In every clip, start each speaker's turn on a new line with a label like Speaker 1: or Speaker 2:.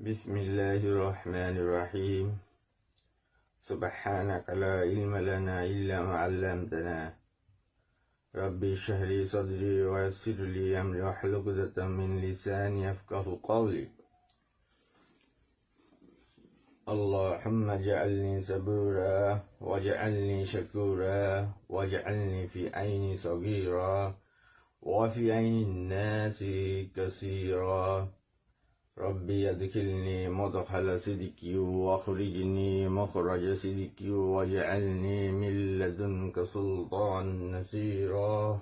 Speaker 1: بسم الله الرحمن الرحيم. سبحانك لا علم لنا إلا ما علمتنا. ربي اشرح لي صدري ويسر لي أمري واحلل عقدة من لساني يفقه قولي. اللهم اجعلني صبورا واجعلني شكورا واجعلني في عيني صغيرا وفي عين الناس كثيرا. ربي ادخلني مدخل صدق واخرجني مخرج صدق واجعلني من لدنك سلطان نصيرا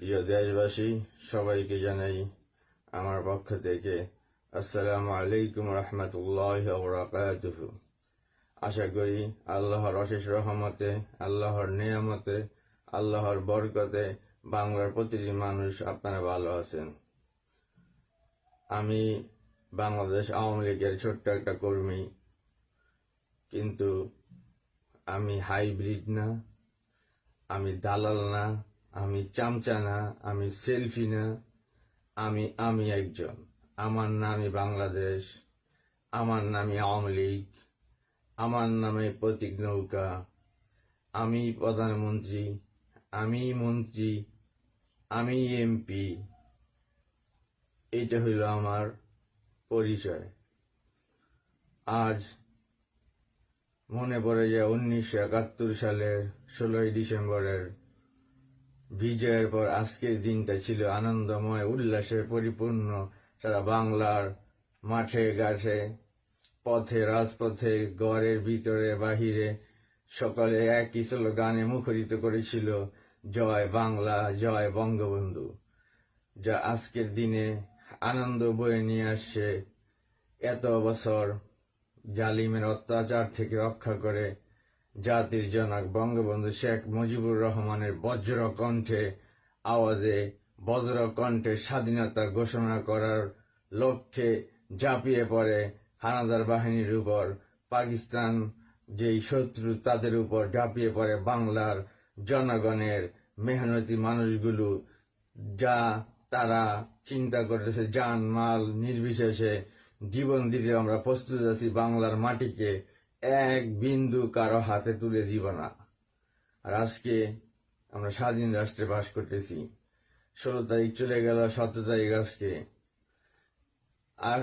Speaker 1: প্রিয় দেশবাসী সবাইকে জানাই আমার পক্ষ থেকে আসসালামু আলাইকুম রহমতুল্লাহ বরাকাতুহ আশা করি আল্লাহর অশেষ রহমতে আল্লাহর নিয়ামতে আল্লাহর বরকতে বাংলার প্রতিটি মানুষ আপনারা ভালো আছেন আমি বাংলাদেশ আওয়ামী লীগের ছোট্ট একটা কর্মী, কিন্তু আমি হাইব্রিড না, আমি দালাল না, আমি চামচা না, আমি সেলফি না, আমি আমি একজন। আমার নামই বাংলাদেশ, আমার নামই আওয়ামী লীগ, আমার নামে প্রতীক নৌকা। আমি প্রধানমন্ত্রী আমি মন্ত্রী আমি এমপি। এটা হইল আমার পরিচয়। আজ মনে পড়ে যে উনিশশো একাত্তর সালের ষোলোই ডিসেম্বরের বিজয়ের পর আজকের দিনটা ছিল আনন্দময় উল্লাসে পরিপূর্ণ। সারা বাংলার মাঠে, ঘাটে, পথে, রাজপথে, ঘরের ভিতরে, বাহিরে সকলে একই গানে মুখরিত করেছিল, জয় বাংলা, জয় বঙ্গবন্ধু। যা আজকের দিনে আনন্দ বয়ে নিয়ে আসছে এত বছর জালিমের অত্যাচার থেকে রক্ষা করে জাতির জনক বঙ্গবন্ধু শেখ মুজিবুর রহমানের বজ্র কণ্ঠে আওয়াজে বজ্র কণ্ঠে স্বাধীনতা ঘোষণা করার লক্ষ্যে ঝাঁপিয়ে পড়ে হানাদার বাহিনীর উপর। পাকিস্তান যেই শত্রু, তাদের উপর ঝাঁপিয়ে পড়ে বাংলার জনগণের মেহনতি মানুষগুলো, যা তারা চিন্তা করেছে, যান মাল নির্বিশেষে জীবন দিতে আমরা প্রস্তুত আছি, বাংলার মাটিকে এক বিন্দু কারও হাতে তুলে দিব না। আর আজকে আমরা স্বাধীন রাষ্ট্রে বাস করতেছি। ষোলো তারিখ চলে গেল, সতেরো তারিখ আজকে। আর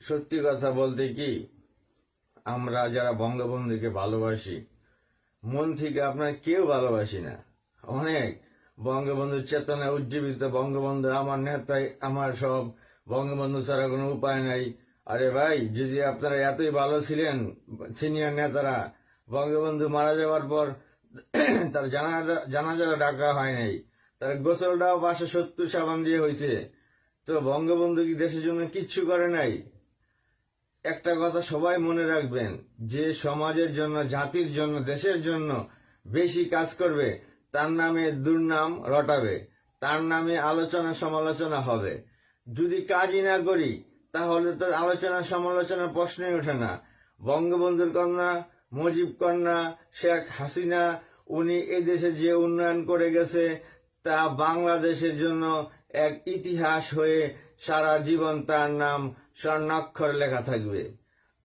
Speaker 1: সত্যি কথা বলতে কি, আমরা যারা বঙ্গবন্ধুকে ভালোবাসি, মন থেকে আপনার কেউ ভালোবাসি না। অনেক। বঙ্গবন্ধুর চেতনায় উজ্জীবিত বঙ্গবন্ধু আমার নেতাই, আমার সব। বঙ্গবন্ধু ছাড়া কোনো উপায় নাই। আরে ভাই, যদি আপনারা এতই ভালো ছিলেন, সিনিয়র নেতারা, বঙ্গবন্ধু মারা যাওয়ার পর তার জানাজারা ডাকা হয় নাই। তার গোসলটাও পাঁচশো সত্তর সাবান দিয়ে হয়েছে তো বঙ্গবন্ধু কি দেশের জন্য কিচ্ছু করে নাই? একটা কথা সবাই মনে রাখবেন, যে সমাজের জন্য, জাতির জন্য, দেশের জন্য বেশি কাজ করবে তার নামে দুর্নাম রটাবে, তার নামে আলোচনা সমালোচনা হবে। যদি কাজই না করি, তাহলে তো আলোচনা সমালোচনার প্রশ্নই ওঠে না। বঙ্গবন্ধুর কন্যা, মুজিব কন্যা, শেখ হাসিনা, উনি এই দেশে যে উন্নয়ন করে গেছে, তা বাংলাদেশের জন্য এক ইতিহাস হয়ে সারা জীবন তার নাম স্বর্ণাক্ষর লেখা থাকবে।